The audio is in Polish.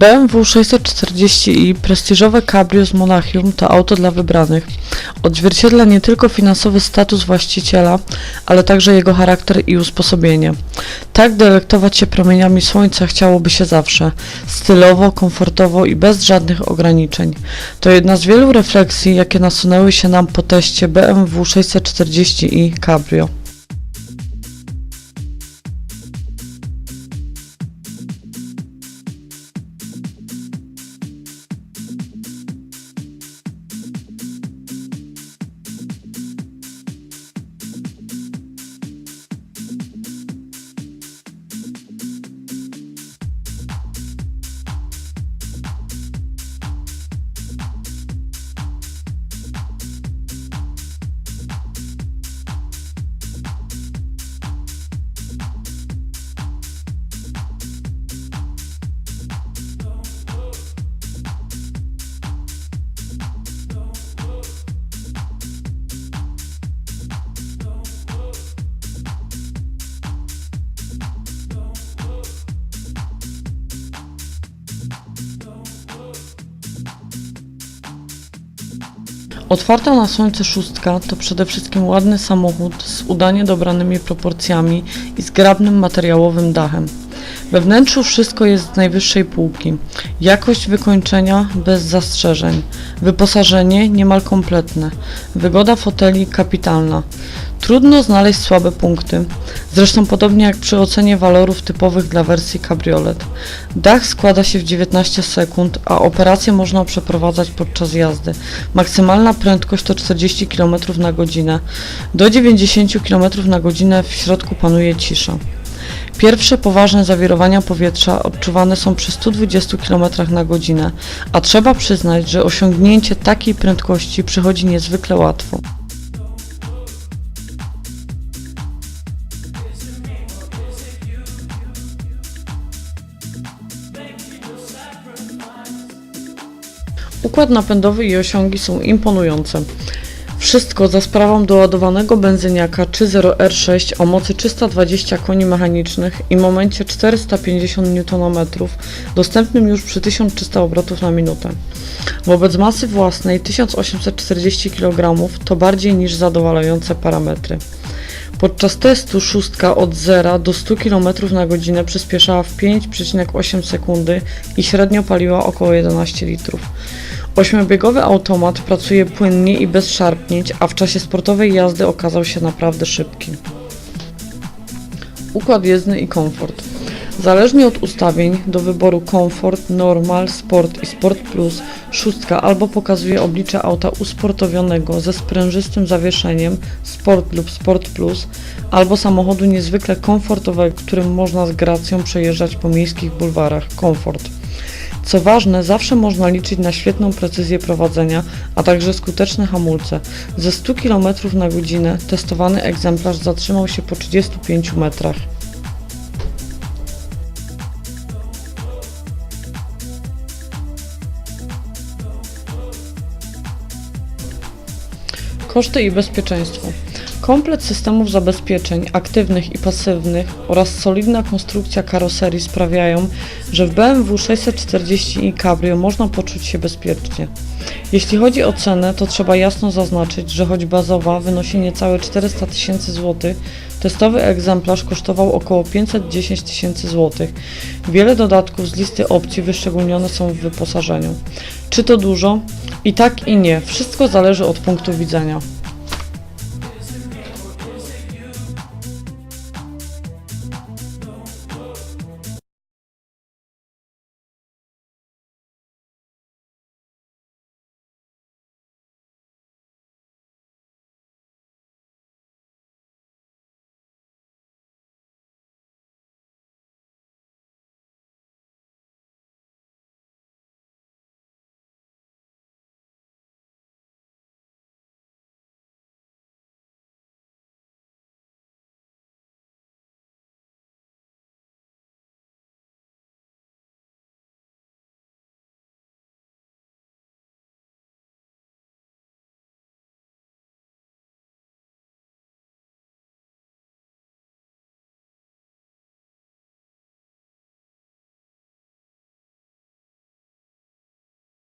BMW 640i prestiżowe cabrio z Monachium to auto dla wybranych. Odzwierciedla nie tylko finansowy status właściciela, ale także jego charakter i usposobienie. Tak delektować się promieniami słońca chciałoby się zawsze. Stylowo, komfortowo i bez żadnych ograniczeń. To jedna z wielu refleksji, jakie nasunęły się nam po teście BMW 640i Cabrio. Otwarta na słońce szóstka to przede wszystkim ładny samochód z udanie dobranymi proporcjami i zgrabnym materiałowym dachem. We wnętrzu wszystko jest z najwyższej półki. Jakość wykończenia bez zastrzeżeń. Wyposażenie niemal kompletne. Wygoda foteli kapitalna. Trudno znaleźć słabe punkty. Zresztą podobnie jak przy ocenie walorów typowych dla wersji cabriolet. Dach składa się w 19 sekund, a operację można przeprowadzać podczas jazdy. Maksymalna prędkość to 40 km na godzinę. Do 90 km na godzinę w środku panuje cisza. Pierwsze poważne zawirowania powietrza odczuwane są przy 120 km na godzinę, a trzeba przyznać, że osiągnięcie takiej prędkości przychodzi niezwykle łatwo. Układ napędowy i osiągi są imponujące. Wszystko za sprawą doładowanego benzyniaka 3.0R6 o mocy 320 koni mechanicznych i momencie 450 Nm, dostępnym już przy 1300 obrotów na minutę. Wobec masy własnej 1840 kg to bardziej niż zadowalające parametry. Podczas testu szóstka od 0 do 100 km na godzinę przyspieszała w 5,8 sekundy i średnio paliła około 11 litrów. Ośmiobiegowy automat pracuje płynnie i bez szarpnięć, a w czasie sportowej jazdy okazał się naprawdę szybki. Układ jezdny i komfort. Zależnie od ustawień do wyboru komfort, normal, sport i sport plus, szóstka albo pokazuje oblicze auta usportowionego ze sprężystym zawieszeniem sport lub sport plus, albo samochodu niezwykle komfortowego, którym można z gracją przejeżdżać po miejskich bulwarach komfort. Co ważne, zawsze można liczyć na świetną precyzję prowadzenia, a także skuteczne hamulce. Ze 100 km na godzinę testowany egzemplarz zatrzymał się po 35 metrach. Koszty i bezpieczeństwo. Komplet systemów zabezpieczeń aktywnych i pasywnych oraz solidna konstrukcja karoserii sprawiają, że w BMW 640i Cabrio można poczuć się bezpiecznie. Jeśli chodzi o cenę, to trzeba jasno zaznaczyć, że choć bazowa wynosi niecałe 400 tysięcy złotych, testowy egzemplarz kosztował około 510 tysięcy złotych. Wiele dodatków z listy opcji wyszczególnione są w wyposażeniu. Czy to dużo? I tak i nie. Wszystko zależy od punktu widzenia.